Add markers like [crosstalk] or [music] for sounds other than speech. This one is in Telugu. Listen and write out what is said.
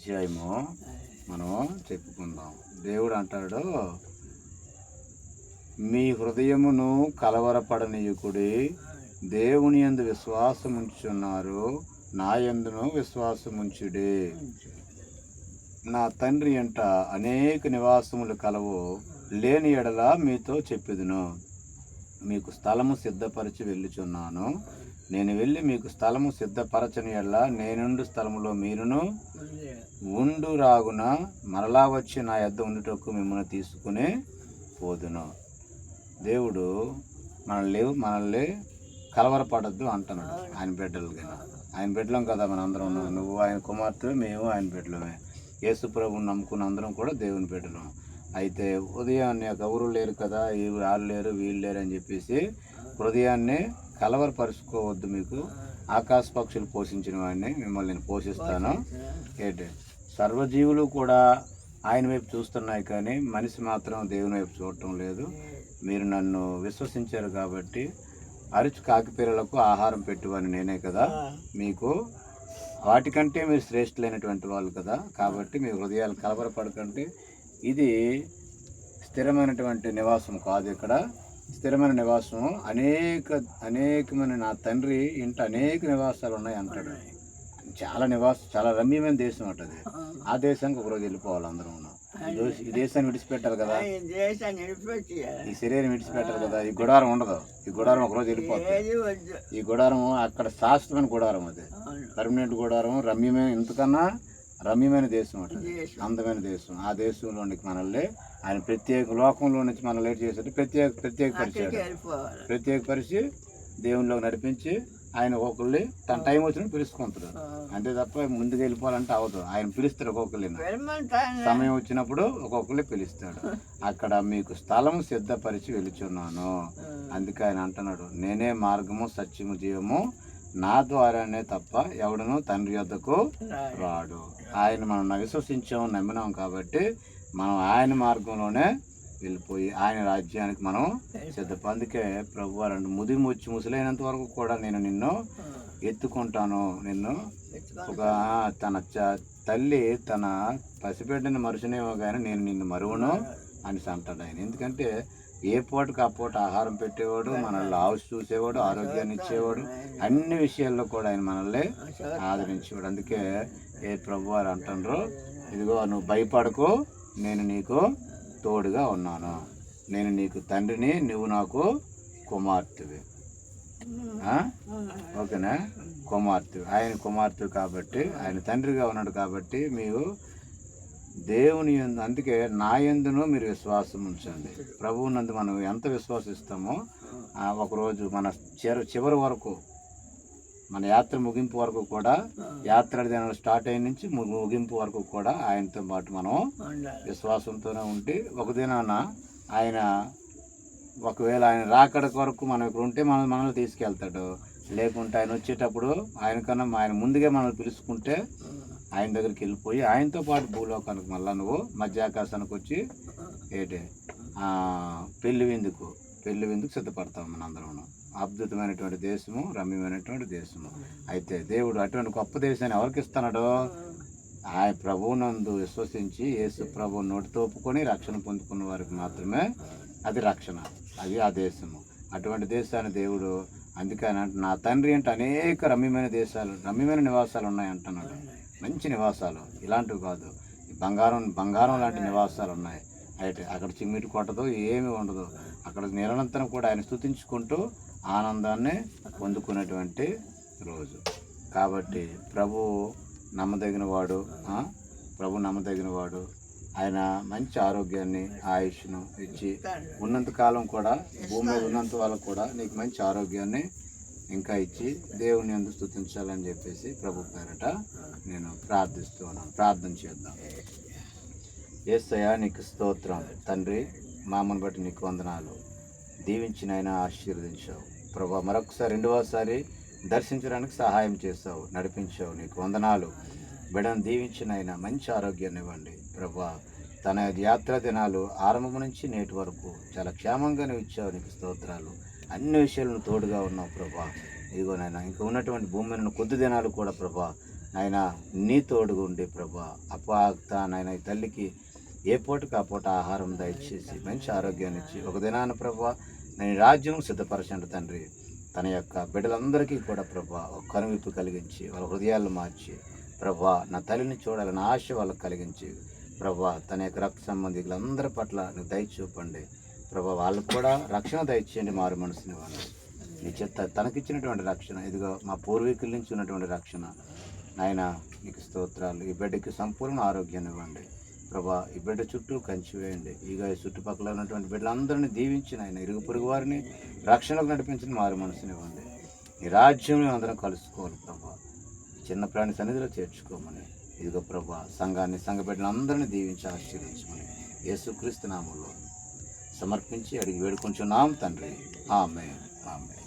అధ్యాయము మనం చెప్పుకుందాం. దేవుడు అంటాడు మీ హృదయమును కలవరపడనీయకుడి దేవుని యందు విశ్వాసం ఉంచున్నారు నా ఎందును విశ్వాసం ఉంచుడి. నా తండ్రి ఎంట అనేక నివాసములు కలవు లేని ఎడల మీతో చెప్పిదును. మీకు స్థలము సిద్ధపరిచి వెళ్ళుచున్నాను. నేను వెళ్ళి మీకు స్థలము సిద్ధపరచని ఎడల నేనుండు స్థలములో మీరును ఉండు రాగున మరలా వచ్చి నా యొద్ద ఉండుటకు మిమ్మల్ని తీసుకుని పోదును. దేవుడు మనల్ని మనల్ని కలవరపడద్దు అంటున్నాడు ఆయన బిడ్డలుగా ఆయన బిడ్డలం కదా మన అందరం నువ్వు ఆయన కుమార్తె మేము ఆయన బిడ్డలమే. యేసు ప్రభుని నమ్ముకున్న అందరం కూడా దేవుని బిడ్డలం. అయితే ఉదయాన్నే ఎవరు లేరు కదా ఈ వాళ్ళు లేరు వీళ్ళు లేరు అని చెప్పేసి హృదయాన్నే కలవరపరుచుకోవద్దు మీకు. ఆకాశ పక్షులు పోషించిన వాడిని మిమ్మల్ని నేను పోషిస్తాను. ఏంటి? సర్వజీవులు కూడా ఆయన వైపు చూస్తున్నాయి కానీ మనిషి మాత్రం దేవుని వైపు చూడటం లేదు. మీరు నన్ను విశ్వసించారు కాబట్టి అరుచు కాకిపిల్లలకు ఆహారం పెట్టువని నేనే కదా. మీకు వాటికంటే మీరు శ్రేష్ఠులైనటువంటి వాళ్ళు కదా. కాబట్టి మీ హృదయాలు కలవరపడకంటే ఇది స్థిరమైనటువంటి నివాసం కాదు ఇక్కడ. స్థిరమైన నివాసం అనేక అనేకమైన నా తండ్రి ఇంట అనేక నివాసాలు ఉన్నాయి అంటాడు. చాలా నివాసం చాలా రమ్యమైన దేశం అంటది ఆ దేశానికి ఒకరోజు వెళ్ళిపోవాలి అందరం. ఈ దేశ- ఈ దేశాన్ని విడిచిపెట్టాలి కదా. ఈ శరీరం విడిచిపెట్టాలి కదా. ఈ గుడారం ఉండదు. ఈ గుడారం ఒకరోజు వెళ్ళిపోతుంది ఈ గుడారం అక్కడ శాశ్వతమైన గుడారం అది. పర్మనెంట్ గుడారం రమ్యమైన. ఇంతకన్నా రమ్యమైన దేశం దేశం. అందమైన దేశం. ఆ దేశంలోనికి మనల్ని ఆయన ప్రత్యేక లోకంలో నుంచి మనల్ని లేట్ చేసేది ప్రత్యేక ప్రత్యేక పరిచయం ప్రత్యేక పరిచి దేవునిలోకి నడిపించి ఆయన ఒక్కొక్కరిని తన టైం వచ్చినప్పుడు పిలుచుకుంటాడు ఆ. అంతే తప్ప ముందుకు వెళ్ళిపోవాలంటే అవదు. ఆయన పిలుస్తాడు ఒక్కొక్కరిని. సమయం వచ్చినప్పుడు ఒక్కొక్కరిని పిలుస్తాడు. [laughs] అక్కడ మీకు స్థలం సిద్ధపరిచి వెళుచున్నాను అందుకే ఆయన అంటున్నాడు నేనే మార్గము సత్యము జీవము. నా ద్వారానే తప్ప ఎవడను తండ్రి యొద్దకు రాడు. ఆయన మనం విశ్వసించాం నమ్మినాం కాబట్టి మనం ఆయన మార్గంలోనే వెళ్ళిపోయి ఆయన రాజ్యానికి మనం సిద్ధప అందుకే ప్రభు వారు అంటే ముదిరి వచ్చి ముసలైనంత వరకు కూడా నేను నిన్ను ఎత్తుకుంటాను. నిన్ను ఒక తన తల్లి తన పసిబిడ్డని మరుచునేమో కానీ నేను నిన్ను మరువను. అని అంటాడు ఆయన. ఎందుకంటే ఏ పూటకు ఆ పూట ఆహారం పెట్టేవాడు మనల్ని ఆవుసి చూసేవాడు ఆరోగ్యాన్ని ఇచ్చేవాడు అన్ని విషయాల్లో కూడా ఆయన మనల్ని ఆదరించేవాడు. అందుకే ఏ ప్రభు వారు అంటారు ఇదిగో నువ్వు భయపడకు నేను నీకు తోడుగా ఉన్నాను. నేను నీకు తండ్రిని నువ్వు నాకు కుమార్తెవి? ఓకేనా? కుమార్తె ఆయన కుమార్తె కాబట్టి ఆయన తండ్రిగా ఉన్నాడు కాబట్టి మీరు దేవుని యందు అందుకే నా యందును మీరు విశ్వాసం ఉంచండి. ప్రభువు నందు మనం ఎంత విశ్వసిస్తామో ఒకరోజు మన చివరి చివరి వరకు మన యాత్ర ముగింపు వరకు కూడా యాత్ర దినాలు స్టార్ట్ అయిన నుంచి ముగింపు వరకు కూడా ఆయనతో పాటు మనం విశ్వాసంతోనే ఉండి ఒక దినాన ఆయన ఒకవేళ ఆయన రాకడ కొరకు మనం ఇక్కడ ఉంటే మనం మనల్ని తీసుకెళ్తాడు. లేకుంటే ఆయన వచ్చేటప్పుడు ఆయన కన్నా ఆయన ముందుగా మనల్ని పిలుచుకుంటే ఆయన దగ్గరికి వెళ్ళిపోయి ఆయనతో పాటు భూలోకానికి మళ్ళా నువ్వు మధ్యాకాశానికి వచ్చి ఏంటి? పెళ్ళి విందుకు పెళ్ళి విందుకు సిద్ధపడతాం మనందరం అద్భుతమైనటువంటి దేశము రమ్యమైనటువంటి దేశము. అయితే దేవుడు అటువంటి గొప్ప దేశాన్ని ఎవరికి ఇస్తున్నాడు ఆయన ప్రభువునందు విశ్వసించి యేసు ప్రభు నోటితో ఒప్పుకొని రక్షణ పొందుకున్న వారికి మాత్రమే అది రక్షణ. అది ఆ దేశము. అటువంటి దేశాన్ని దేవుడు అందుకని ఆయన నా తండ్రి అంటే అనేక రమ్యమైన దేశాలు రమ్యమైన నివాసాలు ఉన్నాయి అంటున్నాడు మంచి నివాసాలు. ఇలాంటివి కాదు. ఈ బంగారం బంగారం లాంటి నివాసాలు ఉన్నాయి. అయితే అక్కడ చిమ్మిటి కొట్టదు ఏమీ ఉండదు. అక్కడ నిరంతరం కూడా ఆయన స్థుతించుకుంటూ ఆనందాన్ని పొందుకునేటువంటి రోజు. కాబట్టి ప్రభు నమ్మదగిన వాడు? ప్రభు నమ్మదగిన వాడు ఆయన మంచి ఆరోగ్యాన్ని ఆయుష్ను ఇచ్చి ఉన్నంత కాలం కూడా భూమి మీద ఉన్నంత వాళ్ళకు కూడా నీకు మంచి ఆరోగ్యాన్ని ఇంకా ఇచ్చి దేవుని అందు స్థుతించాలని చెప్పేసి ప్రభు పేరట నేను ప్రార్థిస్తూ ఉన్నాను ప్రార్థన చేద్దాం. ఏసయా నీకు స్తోత్రం. తండ్రి మామను బట్టి నీకు వందనాలు. దీవించిన ఆయన ఆశీర్వదించావు. ప్రభా మరొకసారి రెండవసారి దర్శించడానికి సహాయం చేస్తావు నడిపించావు నీకు వందనాలు. బిడను దీవించిన ఆయన మంచి ఆరోగ్యాన్ని ఇవ్వండి. ప్రభా తన యాత్రా దినాలు ఆరంభం నుంచి నేటి వరకు చాలా క్షేమంగా ఇచ్చావు నీకు స్తోత్రాలు. అన్ని విషయాలను తోడుగా ఉన్నావు ప్రభా. ఇదిగో నాయన ఇంకా ఉన్నటువంటి భూమి మీద ఉన్న కొద్ది దినాలు కూడా ప్రభా నాయన నీ తోడుగా ఉండి ప్రభా. అపాక్త నాయన ఈ తల్లికి ఏ పూటకు ఆ పూట ఆహారం దయచేసి మంచి ఆరోగ్యాన్ని ఇచ్చి ఒక దినాన ప్రభా నేను రాజ్యం సిద్ధపరచండి తండ్రి. తన యొక్క బిడ్డలందరికీ కూడా ప్రభా ఒక కనువిప్పు కలిగించి వాళ్ళ హృదయాలు మార్చి ప్రభా నా తల్లిని చూడాలని ఆశ వాళ్ళకి కలిగించి ప్రభా తన యొక్క రక్త సంబంధికులందరి పట్ల నువ్వు దయ చూపండి. ప్రభా వాళ్ళకు కూడా రక్షణ దయచేయండి మారు మనసుని వాళ్ళు. నీ చెత్త తనకిచ్చినటువంటి రక్షణ ఇదిగో మా పూర్వీకుల నుంచి ఉన్నటువంటి రక్షణ. నాయన నీకు స్తోత్రాలు. ఈ బిడ్డకి సంపూర్ణ ఆరోగ్యాన్ని ఇవ్వండి. ప్రభా ఈ బిడ్డ చుట్టూ కంచి వేయండి. ఇక ఈ చుట్టుపక్కల ఉన్నటువంటి బిడ్డలందరినీ దీవించి ఆయన ఇరుగు పొరుగు వారిని రక్షణకు నడిపించిన మారు మనసుని ఇవ్వండి. ఈ రాజ్యం అందరం కలుసుకోవాలి ప్రభా. చిన్న ప్రాణి సన్నిధిలో చేర్చుకోమని. ఇదిగో ప్రభా సంఘాన్ని సంఘ బిడ్డలందరినీ దీవించి ఆశీర్వించమని యేసుక్రీస్తు నామంలో సమర్పించి అడిగి వేడుకుంటున్నాం తండ్రి. ఆమె ఆమె